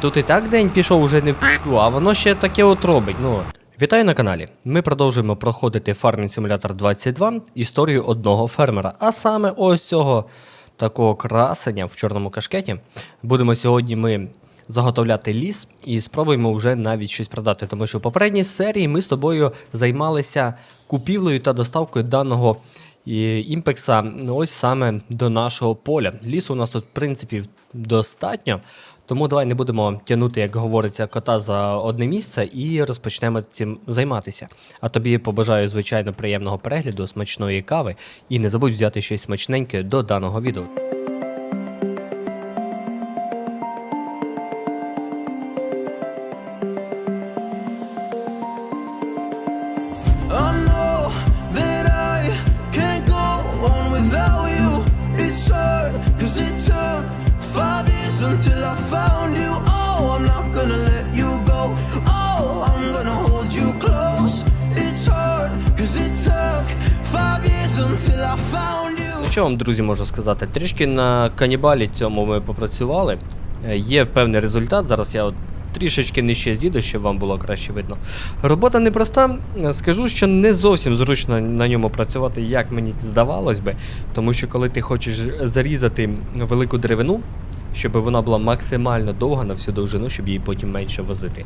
Тут і так день пішов уже не в п'яту, а воно ще таке от робить. Ну. Вітаю на каналі. Ми продовжуємо проходити Farming Simulator 22 історію одного фермера. А саме ось цього такого красення в чорному кашкеті. Будемо сьогодні ми заготовляти ліс і спробуємо вже навіть щось продати. Тому що в попередній серії ми з тобою займалися купівлею та доставкою даного імпекса ну, ось саме до нашого поля. Лісу у нас тут, в принципі, достатньо. Тому давай не будемо тягнути, як говориться, кота за одне місце і розпочнемо цим займатися. А тобі побажаю, звичайно, приємного перегляду, смачної кави і не забудь взяти щось смачненьке до даного відео. Що вам, друзі, можу сказати? Трішки на канібалі цьому ми попрацювали. Е, Є певний результат. Зараз я от трішечки нижче з'їду, щоб вам було краще видно. Робота непроста. Е, Скажу, що не зовсім зручно на ньому працювати, як мені здавалось би. Тому що коли ти хочеш зарізати велику деревину, щоб вона була максимально довга на всю довжину, щоб її потім менше возити.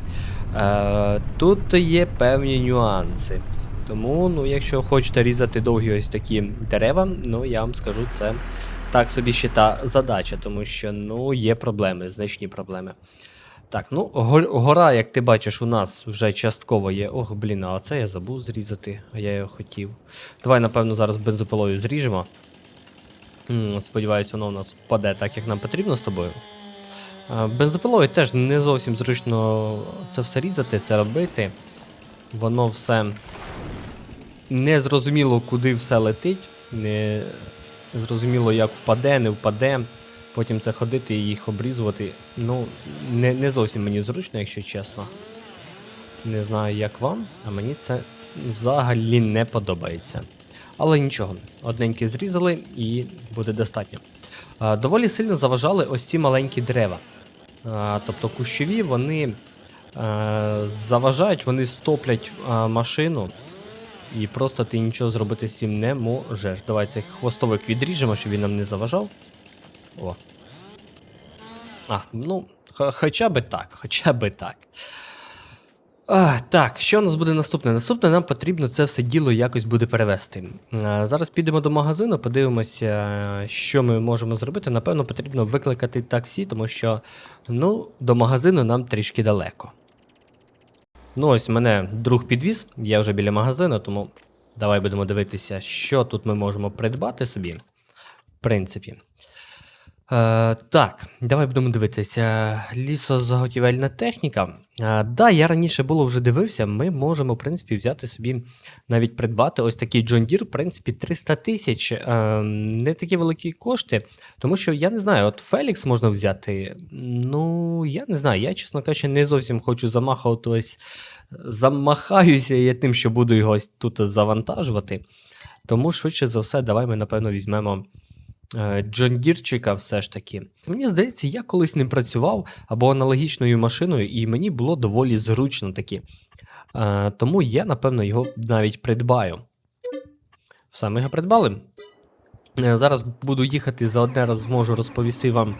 Е, тут є певні нюанси. Тому, ну, якщо хочете різати довгі ось такі дерева, ну я вам скажу, це так собі ще та задача, тому що ну, є проблеми, значні проблеми. Так, ну, гора, як ти бачиш, у нас вже частково є. Ох, блін, а це я забув зрізати, а я його хотів. Давай, напевно, зараз бензопилою зріжемо. Сподіваюсь, воно у нас впаде так, як нам потрібно з тобою. Бензопилою теж не зовсім зручно це все різати, це робити. Воно все не зрозуміло, куди все летить, не зрозуміло, як впаде, не впаде. Потім це ходити і їх обрізувати. Ну, не, не зовсім мені зручно, якщо чесно. Не знаю, як вам, а мені це взагалі не подобається. Але нічого, одненькі зрізали і буде достатньо. Доволі сильно заважали ось ці маленькі дерева. Тобто кущові вони заважають, вони стоплять машину, і просто ти нічого зробити з цим не можеш. Давай цей хвостовик відріжемо, щоб він нам не заважав. О. А, ну, хоча би так, хоча би так. А, так, що у нас буде наступне? Наступне нам потрібно це все діло якось буде перевести. А, зараз підемо до магазину, подивимося, що ми можемо зробити. Напевно, потрібно викликати таксі, тому що ну, до магазину нам трішки далеко. Ну, ось мене друг підвіз, я вже біля магазину, тому давай будемо дивитися, що тут ми можемо придбати собі. В принципі. Е, так, давай будемо дивитися. Лісозаготівельна техніка. Е, да, я раніше було вже дивився. Ми можемо, в принципі, взяти собі навіть придбати ось такий John Deere, в принципі, 300 тисяч. Е, не такі великі кошти. Тому що я не знаю, от Фелікс можна взяти. Ну, я не знаю, я, чесно кажучи, не зовсім хочу замахувати ось. Замахаюся я тим, що буду його ось тут завантажувати. Тому швидше за все, давай ми, напевно, візьмемо. Е, Джон Дірчика все ж таки. Мені здається, я колись не працював або аналогічною машиною, і мені було доволі зручно таки. Е, тому я, напевно, його навіть придбаю. Все, ми його придбали. Е, зараз буду їхати заодне раз зможу розповісти вам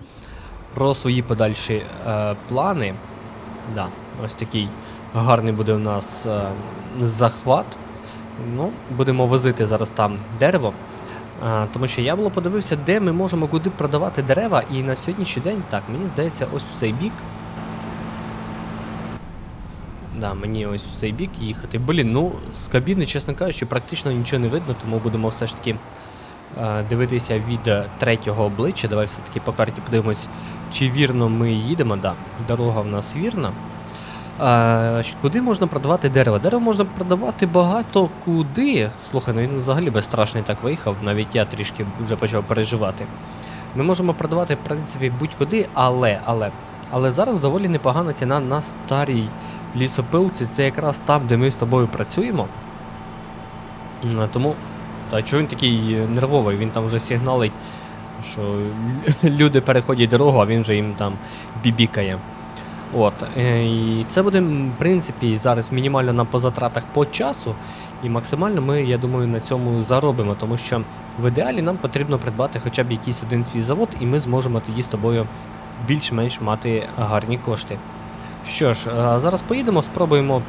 про свої подальші е, плани. Да, ось такий гарний буде у нас е, захват. Ну, будемо возити зараз там дерево. Тому що я було подивився, де ми можемо куди продавати дерева, і на сьогоднішній день, так, мені здається, ось в цей бік. Да, мені ось в цей бік їхати. Блін, ну з кабіни, чесно кажучи, практично нічого не видно, тому будемо все ж таки е, дивитися від е, третього обличчя. Давай все-таки по карті подивимось, чи вірно ми їдемо. Да, дорога в нас вірна. Куди можна продавати дерево? Дерево можна продавати багато куди. Слухай, ну він взагалі безстрашний так виїхав, навіть я трішки вже почав переживати. Ми можемо продавати, в принципі, будь-куди, але, але, але зараз доволі непогана ціна на старій лісопилці. Це якраз там, де ми з тобою працюємо. Тому. Та чого він такий е, нервовий? Він там вже сигналить, що люди переходять дорогу, а він вже їм там бібікає. От, е, і це буде, в принципі, зараз мінімально нам по затратах по часу, і максимально ми, я думаю, на цьому заробимо, тому що в ідеалі нам потрібно придбати хоча б якийсь один свій завод, і ми зможемо тоді з тобою більш-менш мати гарні кошти. Що ж, е, зараз поїдемо, спробуємо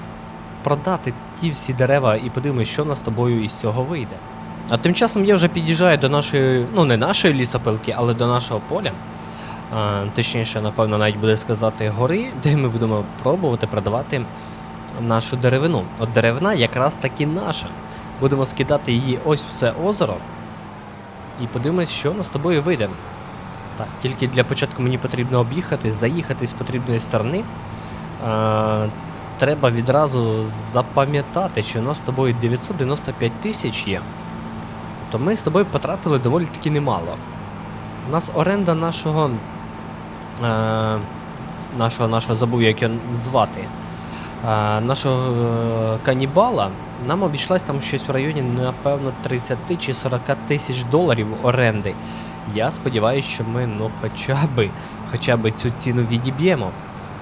продати ті всі дерева і подивимось, що нас з тобою із цього вийде. А тим часом я вже під'їжджаю до нашої, ну не нашої лісопилки, але до нашого поля. Точніше, напевно, навіть буде сказати гори, де ми будемо пробувати продавати нашу деревину. От деревина якраз таки наша. Будемо скидати її ось в це озеро. І подивимось, що нас з тобою вийде. Так, тільки для початку мені потрібно об'їхати, заїхати з потрібної сторони. А, треба відразу запам'ятати, що у нас з тобою 995 тисяч є. То ми з тобою потратили доволі таки немало. У нас оренда нашого. Е, нашого, нашого забув, як його звати. Е, нашого е, канібала нам обійшлась там щось в районі, напевно, 30 чи 40 тисяч доларів оренди. Я сподіваюся, що ми ну, хоча б, хоча б цю ціну відіб'ємо.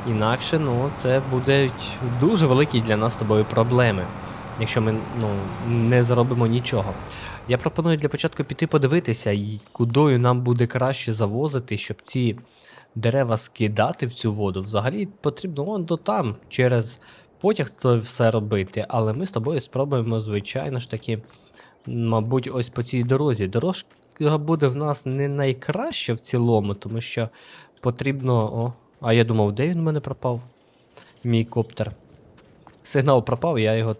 Інакше ну, це будуть дуже великі для нас з тобою проблеми, якщо ми ну, не заробимо нічого. Я пропоную для початку піти подивитися, кудою нам буде краще завозити, щоб ці дерева скидати в цю воду. Взагалі потрібно вон до там через потяг то все робити. Але ми з тобою спробуємо, звичайно ж таки, мабуть, ось по цій дорозі. Дорожка буде в нас не найкраща в цілому, тому що потрібно. О, а я думав, де він в мене пропав? Мій коптер. Сигнал пропав, я його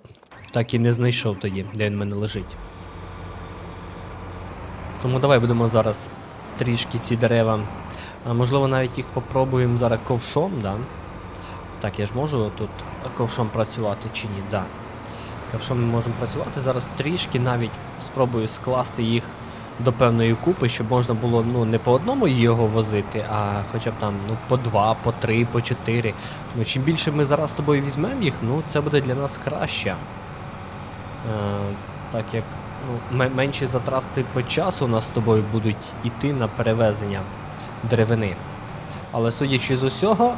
так і не знайшов тоді, де він в мене лежить. Тому давай будемо зараз трішки ці дерева. Можливо, навіть їх попробуємо зараз ковшом, да? Так, я ж можу тут ковшом працювати чи ні? Да. Ковшом ми можемо працювати. Зараз трішки навіть спробую скласти їх до певної купи, щоб можна було ну, не по одному його возити, а хоча б там ну, по два, по три, по чотири. Ну, чим більше ми зараз з тобою візьмемо їх, ну це буде для нас краще. Е, так як ну, менші затрати по часу у нас з тобою будуть йти на перевезення деревини. Але судячи з усього,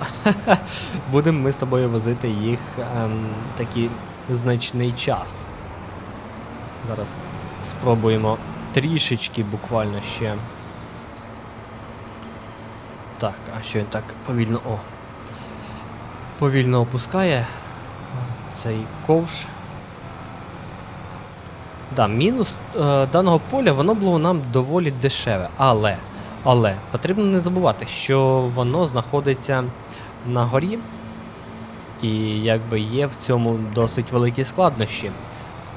будемо ми з тобою возити їх ем, такий значний час. Зараз спробуємо трішечки буквально ще. Так, а що він так повільно. О. Повільно опускає цей ковш. Да, мінус е, даного поля воно було нам доволі дешеве. Але, але потрібно не забувати, що воно знаходиться на горі, і якби є в цьому досить великі складнощі.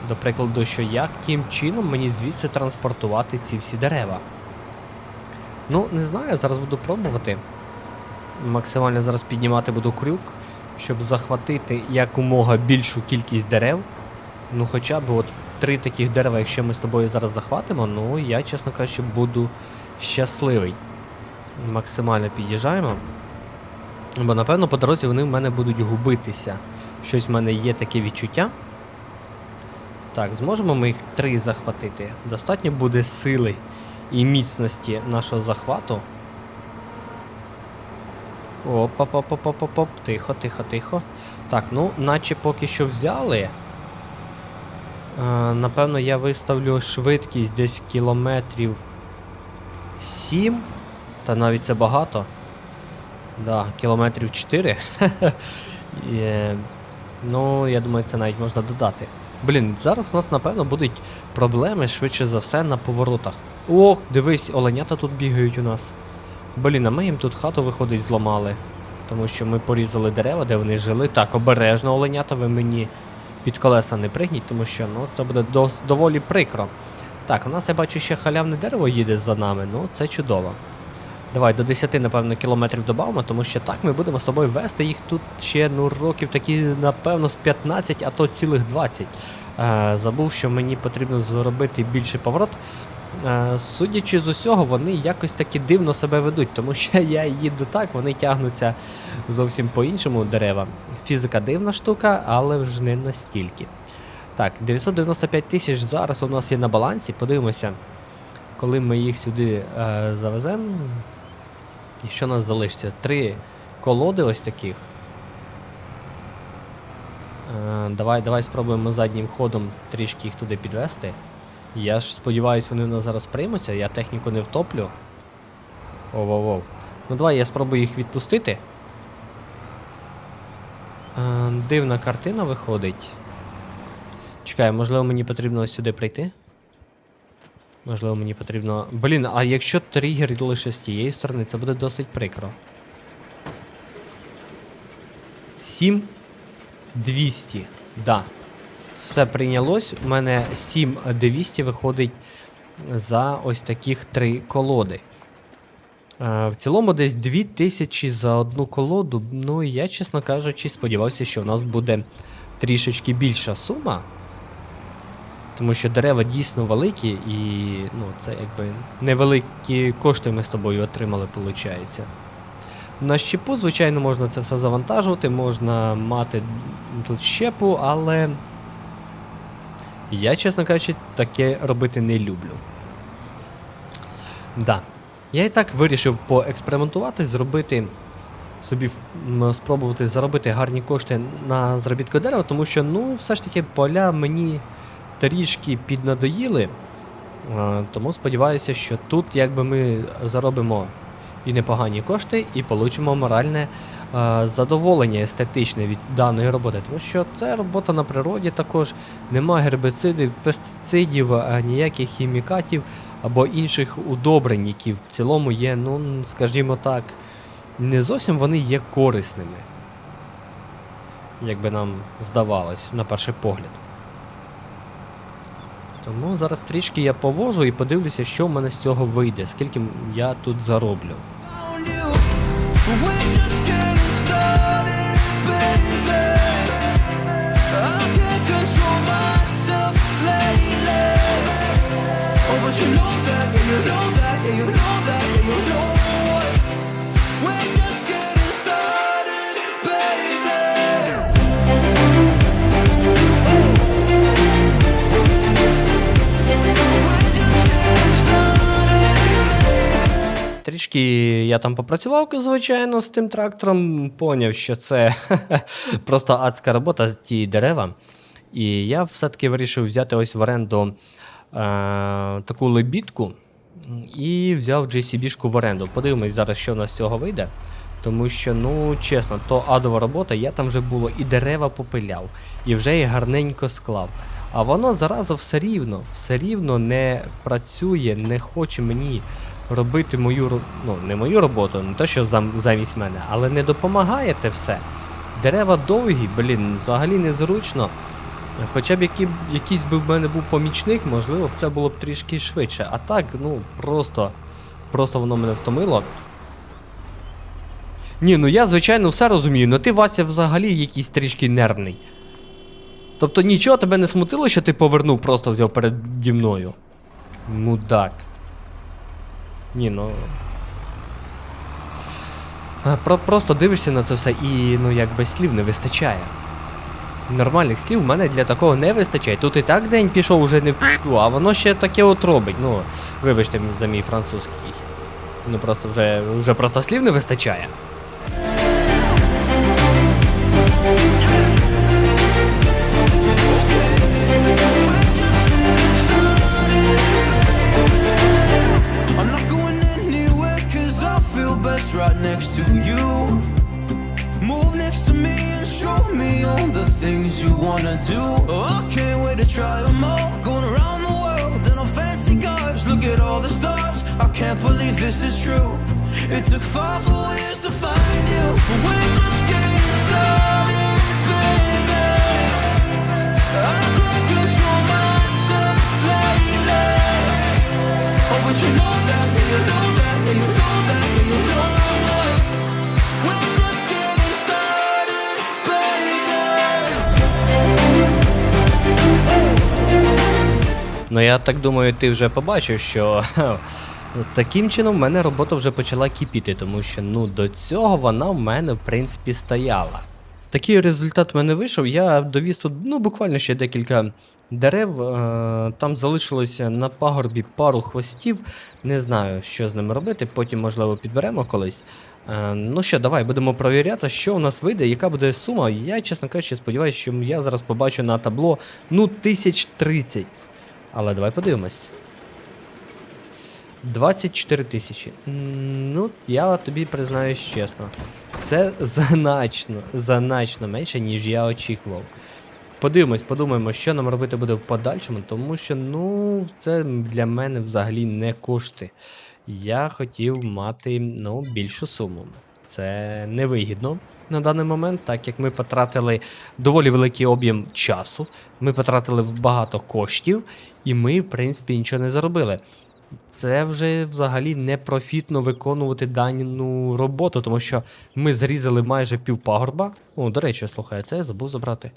До прикладу, що яким чином мені звідси транспортувати ці всі дерева. Ну, не знаю, зараз буду пробувати. Максимально зараз піднімати буду крюк, щоб захватити якомога більшу кількість дерев. Ну, хоча б от три таких дерева, якщо ми з тобою зараз захватимо, ну я, чесно кажучи, буду щасливий. Максимально під'їжджаємо. Бо напевно по дорозі вони в мене будуть губитися. Щось в мене є таке відчуття. Так, зможемо ми їх три захватити. Достатньо буде сили і міцності нашого захвату. Оп-оп-оп-оп-оп-оп. Тихо, тихо, тихо. Так, ну, наче поки що взяли. Е, напевно, я виставлю швидкість десь кілометрів 7. Та навіть це багато. Да, кілометрів 4. І, е, ну, я думаю, це навіть можна додати. Блін, зараз у нас, напевно, будуть проблеми швидше за все на поворотах. Ох, дивись, оленята тут бігають у нас. Блін, а ми їм тут хату виходить зламали. Тому що ми порізали дерева, де вони жили. Так, обережно оленята, ви мені під колеса не пригніть, тому що ну, це буде дос- доволі прикро. Так, у нас я бачу ще халявне дерево їде за нами, ну це чудово. Давай до 10, напевно, кілометрів додамо, тому що так ми будемо з тобою вести їх тут ще ну, років такі, напевно, з 15, а то цілих 20. Е, забув, що мені потрібно зробити більший поворот. Е, судячи з усього, вони якось таки дивно себе ведуть, тому що я їду так, вони тягнуться зовсім по-іншому дерева. Фізика дивна штука, але вже не настільки. Так, 995 тисяч зараз у нас є на балансі. Подивимося, коли ми їх сюди е, завеземо. І що у нас залишиться? Три колоди ось таких. Е, давай, давай спробуємо заднім ходом трішки їх туди підвести. Я ж сподіваюсь, вони у нас зараз приймуться, я техніку не втоплю. Оу-оу-оу. Ну давай я спробую їх відпустити. Е, дивна картина виходить. Чекай, можливо, мені потрібно сюди прийти? Можливо, мені потрібно. Блін, а якщо тригер лише з тієї сторони, це буде досить прикро. 7 200. Да. Все прийнялось. У мене 7 200 виходить за ось таких три колоди. Е, В цілому десь 2000 за одну колоду. Ну, я, чесно кажучи, сподівався, що в нас буде трішечки більша сума. Тому що дерева дійсно великі, і ну, це якби невеликі кошти ми з тобою отримали, виходить. На щепу, звичайно, можна це все завантажувати, можна мати тут щепу, але я, чесно кажучи, таке робити не люблю. Да. Я і так вирішив поекспериментувати, зробити собі спробувати заробити гарні кошти на заробітку дерева, тому що, ну, все ж таки, поля мені трішки піднадоїли. Е, Тому сподіваюся, що тут якби ми заробимо і непогані кошти, і получимо моральне е, задоволення естетичне від даної роботи. Тому що це робота на природі також, нема гербицидів, пестицидів, е, ніяких хімікатів або інших удобрень, які в цілому є, ну, скажімо так, не зовсім вони є корисними. Як би нам здавалось, на перший погляд. Тому зараз трішки я повожу і подивлюся, що в мене з цього вийде, скільки я тут зароблю. Oh, you know that, yeah, you know that, yeah, you know that, yeah, you know Трішки я там попрацював, звичайно, з тим трактором, поняв, що це просто адська робота, ті дерева. І я все-таки вирішив взяти ось в оренду е, таку лебідку і взяв GCB-шку в оренду. Подивимось зараз, що в нас з цього вийде. Тому що, ну, чесно, то адова робота, я там вже було і дерева попиляв, і вже і гарненько склав. А воно зараза все рівно, все рівно не працює, не хоче мені робити мою ну, не мою роботу, не те, що зам, замість мене, але не допомагає те все. Дерева довгі, блін, взагалі незручно. Хоча б які, якийсь би в мене був помічник, можливо, це було б трішки швидше. А так, ну, просто, просто воно мене втомило. Ні, ну я, звичайно, все розумію, але ти, Вася, взагалі якийсь трішки нервний. Тобто нічого тебе не смутило, що ти повернув, просто взяв переді мною. Мудак. Ні, ну. Про, просто дивишся на це все і ну якби слів не вистачає. Нормальних слів в мене для такого не вистачає. Тут і так день пішов уже не в пішку, а воно ще таке от робить. Ну, вибачте за мій французький. Ну просто вже, вже просто слів не вистачає. Right next to you. Move next to me and show me all the things you wanna do. Oh, I can't wait to try them all. Going around the world in on fancy cars. Look at all the stars. I can't believe this is true. It took five whole years to find you. But We're just getting started, baby. I can't control myself lately. Oh, but you know that, you know that, you know that, you know it. Ну я так думаю, ти вже побачив, що таким чином в мене робота вже почала кипіти, тому що ну до цього вона в мене в принципі стояла. Такий результат в мене вийшов. Я довіз тут ну, буквально ще декілька дерев. Е- там залишилося на пагорбі пару хвостів. Не знаю, що з ними робити. Потім, можливо, підберемо колись. Е, ну що, давай будемо провіряти, що у нас вийде, яка буде сума. Я, чесно кажучи, сподіваюся, що я зараз побачу на табло ну 1030. Але давай подивимось. 24 тисячі. Ну, я тобі признаюсь чесно. Це значно, значно менше, ніж я очікував. Подивимось, подумаємо, що нам робити буде в подальшому, тому що, ну, це для мене взагалі не кошти. Я хотів мати ну, більшу суму. Це невигідно на даний момент, так як ми потратили доволі великий об'єм часу, ми потратили багато коштів, і ми, в принципі, нічого не заробили. Це вже взагалі не профітно виконувати дану роботу, тому що ми зрізали майже пів пагорба. О, до речі, слухай, це я забув забрати.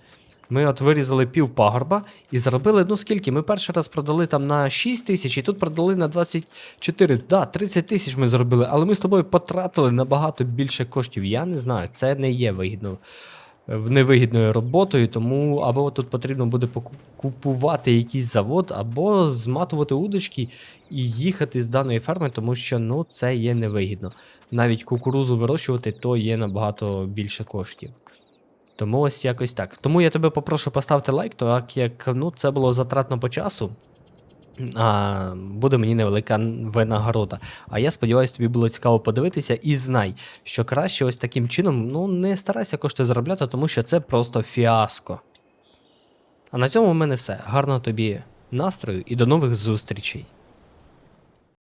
Ми от вирізали пів пагорба і заробили, ну скільки? Ми перший раз продали там на 6 тисяч, і тут продали на 24. Да, 30 тисяч ми зробили, але ми з тобою потратили набагато більше коштів. Я не знаю, це не є вигідно. е, Невигідною роботою, тому або тут потрібно буде купувати якийсь завод, або зматувати удочки і їхати з даної ферми, тому що ну це є невигідно. Навіть кукурузу вирощувати, то є набагато більше коштів. Тому ось якось так. Тому я тебе попрошу поставити лайк, так як ну, це було затратно по часу. А, буде мені невелика винагорода. А я сподіваюся, тобі було цікаво подивитися і знай, що краще ось таким чином ну, не старайся кошти заробляти, тому що це просто фіаско. А на цьому в мене все. Гарного тобі настрою і до нових зустрічей.